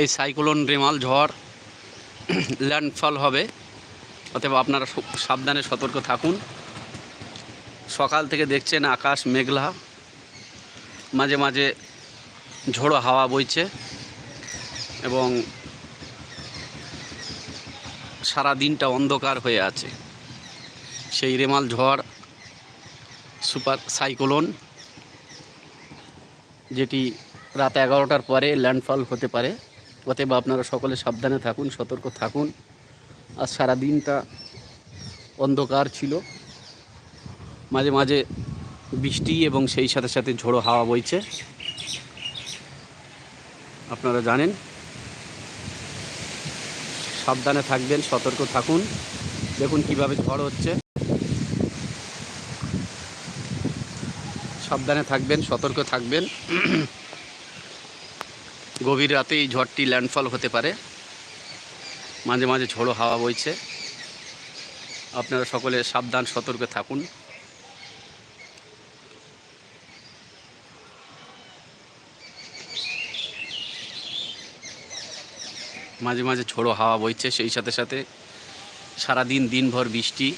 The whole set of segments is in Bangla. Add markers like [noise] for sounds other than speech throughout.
এই সাইক্লোন রেমাল ঝড় ল্যান্ডফল হবে। অতএব আপনারা সাবধানে সতর্ক থাকুন। সকাল থেকে দেখছেন আকাশ মেঘলা। মাঝে মাঝে ঝোড়ো হাওয়া বইছে এবং সারা দিনটা অন্ধকার হয়ে আছে। সেই রেমাল ঝড় সুপার সাইক্লোন, যেটি রাত এগারোটার পরে ল্যান্ডফল হতে পারে। অতএব আপনারা সকলে সাবধানে থাকুন, সতর্ক থাকুন। আর সারা দিনটা অন্ধকার ছিল। মাঝে মাঝে বৃষ্টি এবং সেই সাথে সাথে ঝোড়ো হাওয়া বইছে। আপনারা জানেন, সাবধানে থাকবেন, সতর্ক থাকুন। দেখুন কীভাবে ঝড় হচ্ছে। সাবধানে থাকবেন, সতর্ক থাকবেন। গভীর রাতেই ঝড়টি ল্যান্ডফল হতে পারে। মাঝে মাঝে ঝোড়ো হাওয়া বইছে। আপনারা সকলে সাবধান, সতর্ক থাকুন। মাঝে মাঝে ঝোড়ো হাওয়া বইছে, সেই সাথে সাথে সারাদিন দিনভর বৃষ্টি,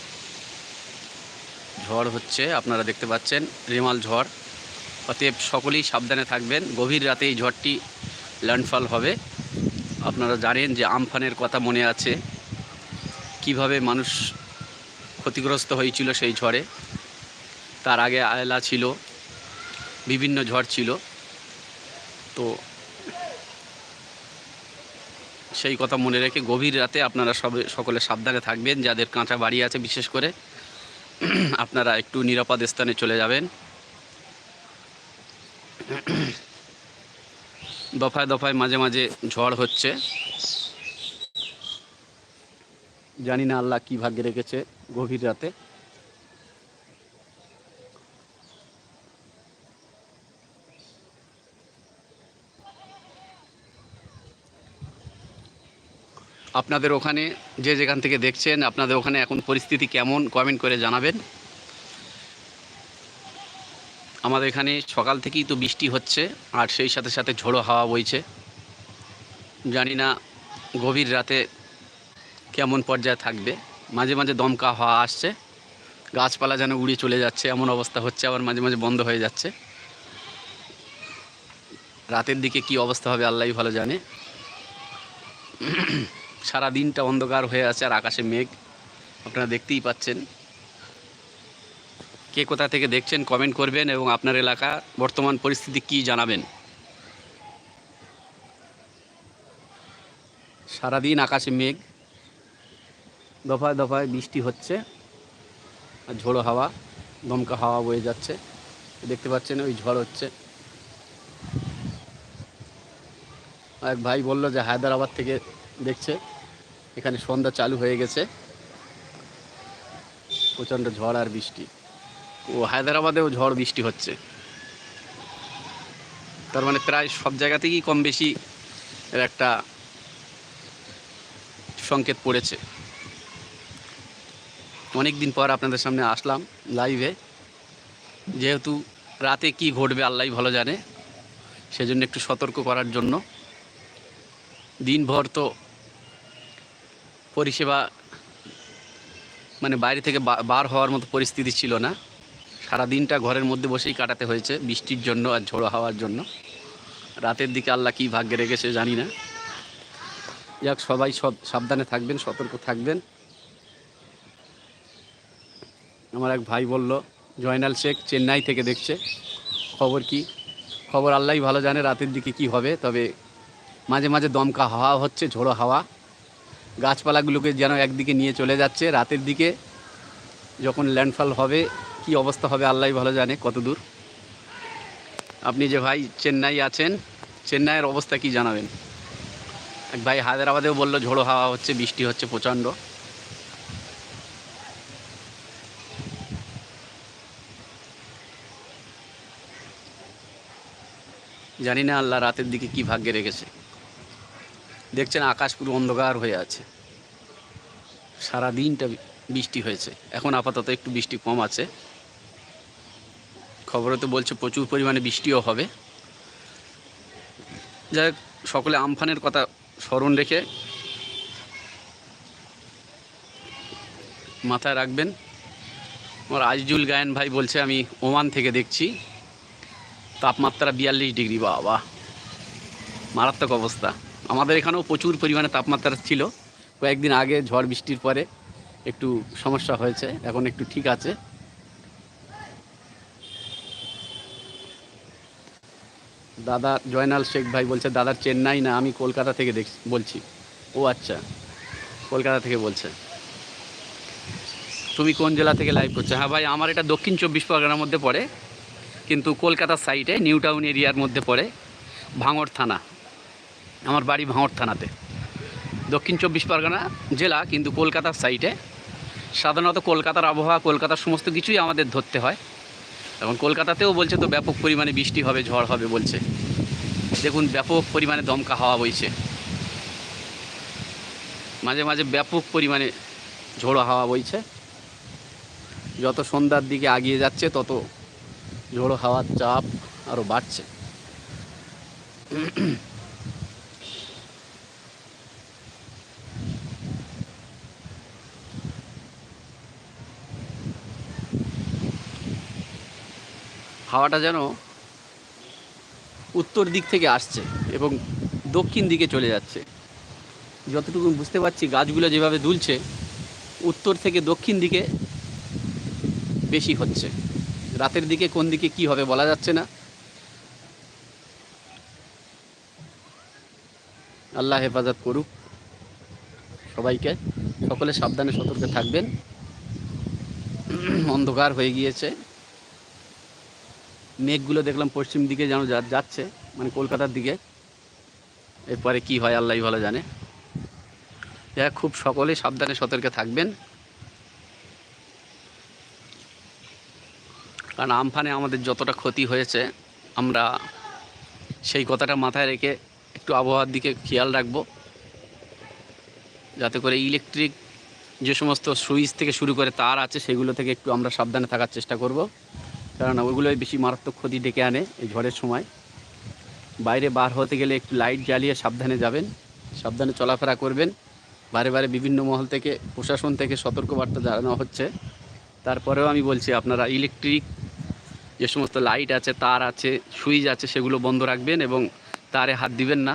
ঝড় হচ্ছে, আপনারা দেখতে পাচ্ছেন, রেমাল ঝড়। অতএব সকলেই সাবধানে থাকবেন। গভীর রাতে এই ঝড়টি ল্যান্ডফল হবে। আপনারা জানেন যে আমফানের কথা মনে আছে। কীভাবে মানুষ ক্ষতিগ্রস্ত হয়েছিল সেই ঝড়ে। তার আগে আয়লা ছিল, বিভিন্ন ঝড় ছিল। তো সেই কথা মনে রেখে গভীর রাতে আপনারা সবে, সকলে সাবধানে থাকবেন। যাদের কাঁচা বাড়ি আছে, বিশেষ করে [clears throat] আপনারা একটু নিরাপদ স্থানে চলে যাবেন। দফায় দফায় মাঝে মাঝে ঝড় হচ্ছে। জানি না আল্লাহ কি ভাগ্যে রেখেছে গভীর রাতে। আপনাদের ওখানে যে যেখান থেকে দেখছেন, আপনাদের ওখানে এখন পরিস্থিতি কেমন কমেন্ট করে জানাবেন। আমাদের এখানে সকাল থেকেই তো বৃষ্টি হচ্ছে, আর সেই সাথে সাথে ঝোড়ো হাওয়া বইছে। জানি না গভীর রাতে কেমন পর্যায়ে থাকবে। মাঝে মাঝে দমকা হাওয়া আসছে, গাছপালা যেন উড়ে চলে যাচ্ছে, এমন অবস্থা হচ্ছে, আবার মাঝে মাঝে বন্ধ হয়ে যাচ্ছে। রাতের দিকে কি অবস্থা হবে আল্লাহই ভালো জানে। সারা দিনটা অন্ধকার হয়ে আছে আর আকাশে মেঘ, আপনারা দেখতেই পাচ্ছেন। কে কোথা থেকে দেখছেন কমেন্ট করবেন এবং আপনার এলাকা বর্তমান পরিস্থিতি কি জানাবেন? সারাদিন আকাশে মেঘ, দফায় দফায় বৃষ্টি হচ্ছে, আর ঝোড়ো হাওয়া, দমকা হাওয়া বয়ে যাচ্ছে। দেখতে পাচ্ছেন ওই ঝড় হচ্ছে। এক ভাই বলল যে হায়দ্রাবাদ থেকে দেখছে, এখানে সন্ধ্যা চালু হয়ে গেছে। প্রচণ্ড ঝড় আর বৃষ্টি। ও হায়দ্রাবাদেও ঝড় বৃষ্টি হচ্ছে। তার মানে প্রায় সব জায়গা থেকেই কম বেশি এর একটা সংকেত পড়েছে। অনেক দিন পর আপনাদের সামনে আসলাম লাইভে যেহেতু রাতে কি ঘটবে আল্লাহ ভালো জানে, সেজন্য একটু সতর্ক করার জন্য। দিনভর তো পরিষেবা মানে বাইরে থেকে বার হওয়ার মতো পরিস্থিতি ছিল না। সারা দিনটা ঘরের মধ্যে বসেই কাটাতে হয়েছে, বৃষ্টির জন্য আর ঝোড়ো হাওয়ার জন্য। রাতের দিকে আল্লাহ কী ভাগ্যে রেখেছে জানি না। যাক, সবাই সব সাবধানে থাকবেন, সতর্ক থাকবেন। আমার এক ভাই বলল, জয়নাল শেখ চেন্নাই থেকে দেখছে। খবর কি? খবর আল্লাহই ভালো জানে রাতের দিকে কি হবে, তবে মাঝে মাঝে দমকা হাওয়া হচ্ছে, ঝোড়ো হাওয়া। গাছপালাগুলোকে যেন একদিকে নিয়ে চলে যাচ্ছে। রাতের দিকে যখন ল্যান্ডফল হবে কি অবস্থা হবে, আল্লাহই ভালো জানে, কত দূর? আপনি যে ভাই চেন্নাই আছেন, চেন্নাইয়ের অবস্থা কি জানাবেন? এক ভাই হায়দ্রাবাদেও বলল ঝোড়ো হাওয়া হচ্ছে, বৃষ্টি হচ্ছে প্রচণ্ড। জানি না আল্লাহ রাতের দিকে কি ভাগ্যে রেখেছে। দেখছেন আকাশ পুরো অন্ধকার হয়ে আছে। সারা দিনটা বৃষ্টি হয়েছে। এখন আপাতত একটু বৃষ্টি কম আছে। খবরে তো বলছে প্রচুর পরিমাণে বৃষ্টিও হবে। যাই সকলে আমফানের কথা স্মরণ রেখে মাথায় রাখবেন। আমার আজিজুল গায়েন ভাই বলছে, আমি ওমান থেকে দেখছি। তাপমাত্রা বিয়াল্লিশ ডিগ্রি, বাবা। মারাত্মক অবস্থা। আমাদের এখানেও প্রচুর পরিমাণে তাপমাত্রা ছিল। কয়েকদিন আগে ঝড় বৃষ্টির পরে একটু সমস্যা হয়েছে, এখন একটু ঠিক আছে। দাদা জয়নাল শেখ ভাই বলছে দাদার চেন্নাই না, আমি কলকাতা থেকে দেখ বলছি। ও আচ্ছা কলকাতা থেকে বলছে। তুমি কোন জেলা থেকে লাইভ করছ? হ্যাঁ ভাই, আমার এটা দক্ষিণ চব্বিশ পরগনার মধ্যে পড়ে, কিন্তু কলকাতার সাইডে নিউ টাউন এরিয়ার মধ্যে পড়ে, ভাঙড় থানা। আমার বাড়ি ভাঙড় থানাতে। দক্ষিণ চব্বিশ পরগনা জেলা, কিন্তু কলকাতার সাইডে সাধারণত কলকাতার আবহাওয়া, কলকাতার সমস্ত কিছুই আমাদের ধরতে হয়। এখন কলকাতাতেও বলছে তো ব্যাপক পরিমাণে বৃষ্টি হবে, ঝড় হবে বলছে। দেখুন, ব্যাপক পরিমাণে দমকা হাওয়া বইছে। মাঝে মাঝে ব্যাপক পরিমাণে ঝোড়ো হাওয়া বইছে। যত সন্ধ্যার দিকে আগিয়ে যাচ্ছে, তত ঝোড়ো হাওয়ার চাপ আরও বাড়ছে। হাওয়াটা যেন উত্তর দিক থেকে আসছে এবং দক্ষিণ দিকে চলে যাচ্ছে। যতটুকু বুঝতে পারছি, গাছগুলো যেভাবে দুলছে, উত্তর থেকে দক্ষিণ দিকে বেশি হচ্ছে। রাতের দিকে কোন দিকে কি হবে বলা যাচ্ছে না। আল্লাহ হেফাজত করুক সবাইকে। সকলে সাবধানে সতর্কে থাকবেন। অন্ধকার হয়ে গিয়েছে। মেঘগুলো দেখলাম পশ্চিম দিকে যেন যাচ্ছে মানে কলকাতার দিকে। এরপরে কি হয় আল্লাহ ভালো জানে। যাই খুব সকলে সাবধানে সতর্কে থাকবেন। কারণ আমফানে আমাদের যতটা ক্ষতি হয়েছে, আমরা সেই কথাটা মাথায় রেখে একটু আবহাওয়ার দিকে খেয়াল রাখব। যাতে করে ইলেকট্রিক যে সমস্ত সুইচ থেকে শুরু করে তার আছে, সেগুলো থেকে একটু আমরা সাবধানে থাকার চেষ্টা করব। কারণ ওইগুলোই বেশি মারাত্মক ক্ষতি ডেকে আনে এই ঝড়ের সময়। বাইরে বার হতে গেলে একটু লাইট জ্বালিয়ে সাবধানে যাবেন, সাবধানে চলাফেরা করবেন। বারে বারে বিভিন্ন মহল থেকে, প্রশাসন থেকে সতর্কবার্তা জানানো হচ্ছে। তারপরেও আমি বলছি, আপনারা ইলেকট্রিক যে সমস্ত লাইট আছে, তার আছে, সুইচ আছে, সেগুলো বন্ধ রাখবেন এবং তারে হাত দিবেন না।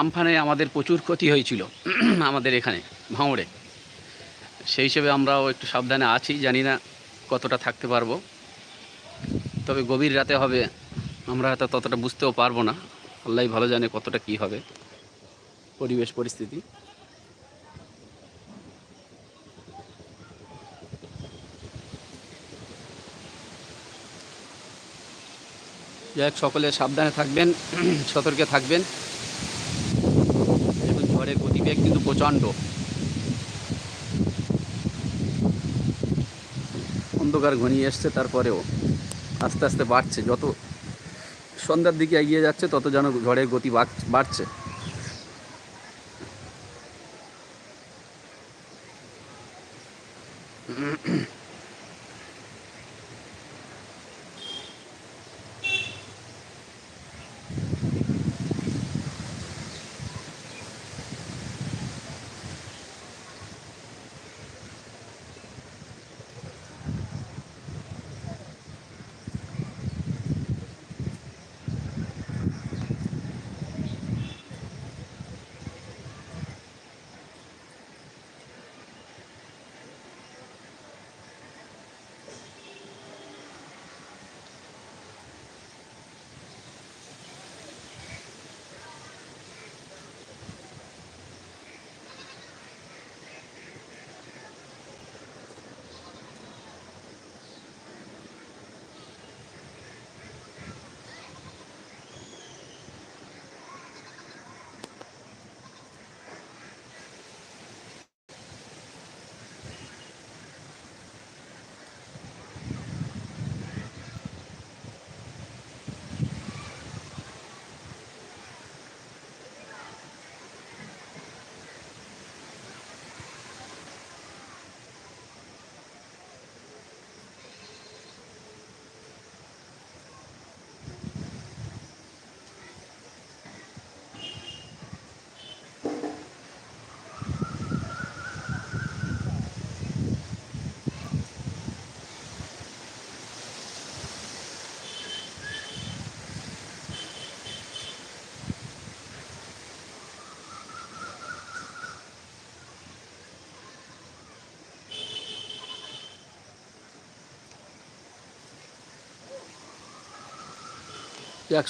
আমফানে আমাদের প্রচুর ক্ষতি হয়েছিল [clears throat] আমাদের এখানে ভাঙড়ে। সেই হিসেবে আমরাও একটু সাবধানে আছি জানি না কতটা থাকতে পারব। তবে গভীর রাতে হবে আমরা হয়তো ততটা বুঝতেও পারব না। আল্লাহ ভালো জানে কতটা কি হবে পরিবেশ পরিস্থিতি। যাই হোক, সকলে সাবধানে থাকবেন [clears throat] সতর্কে থাকবেন। গতিবেগ কিন্তু প্রচণ্ড। অন্ধকার ঘনিয়ে এসছে, তারপরেও আস্তে আস্তে বাড়ছে। যত সন্ধ্যার দিকে এগিয়ে যাচ্ছে, তত যেন ঝড়ের গতি বাড়- বাড়ছে।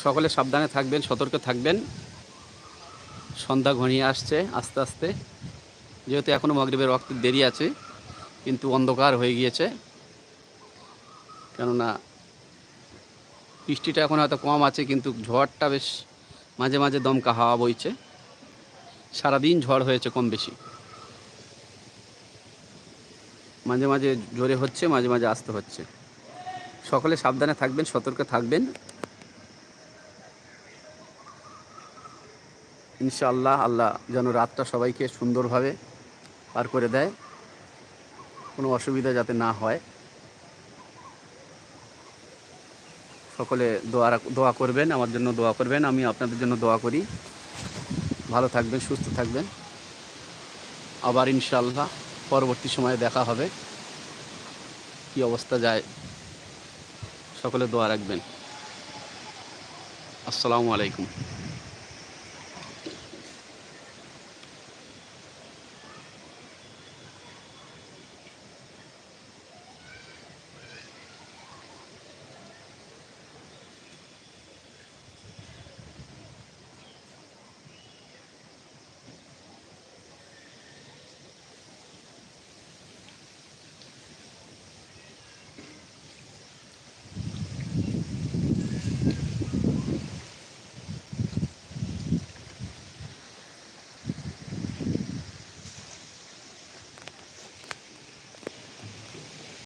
সকলে সাবধানে থাকবেন, সতর্ক থাকবেন। সন্ধ্যা ঘনিয়ে আসছে আস্তে আস্তে। যেহেতু এখনও মগরিবের রক্ত দেরি আছে, কিন্তু অন্ধকার হয়ে গিয়েছে। কেননা বৃষ্টিটা এখন হয়তো কম আছে, কিন্তু ঝড়টা বেশ মাঝে মাঝে দমকা হাওয়া বইছে। সারাদিন ঝড় হয়েছে কম বেশি। মাঝে মাঝে জোরে হচ্ছে, মাঝে মাঝে আসতে হচ্ছে। সকলে সাবধানে থাকবেন, সতর্ক থাকবেন। ইনশাআল্লাহ আল্লাহ যেন রাতটা সবাইকে সুন্দরভাবে পার করে দেয়। কোনো অসুবিধা যাতে না হয়। সকলে দোয়া দোয়া করবেন, আমার জন্য দোয়া করবেন, আমি আপনাদের জন্য দোয়া করি। ভালো থাকবেন, সুস্থ থাকবেন। আবার ইনশাআল্লাহ পরবর্তী সময়ে দেখা হবে। কি অবস্থা যায়, সকলে দোয়া রাখবেন। আসসালামু আলাইকুম।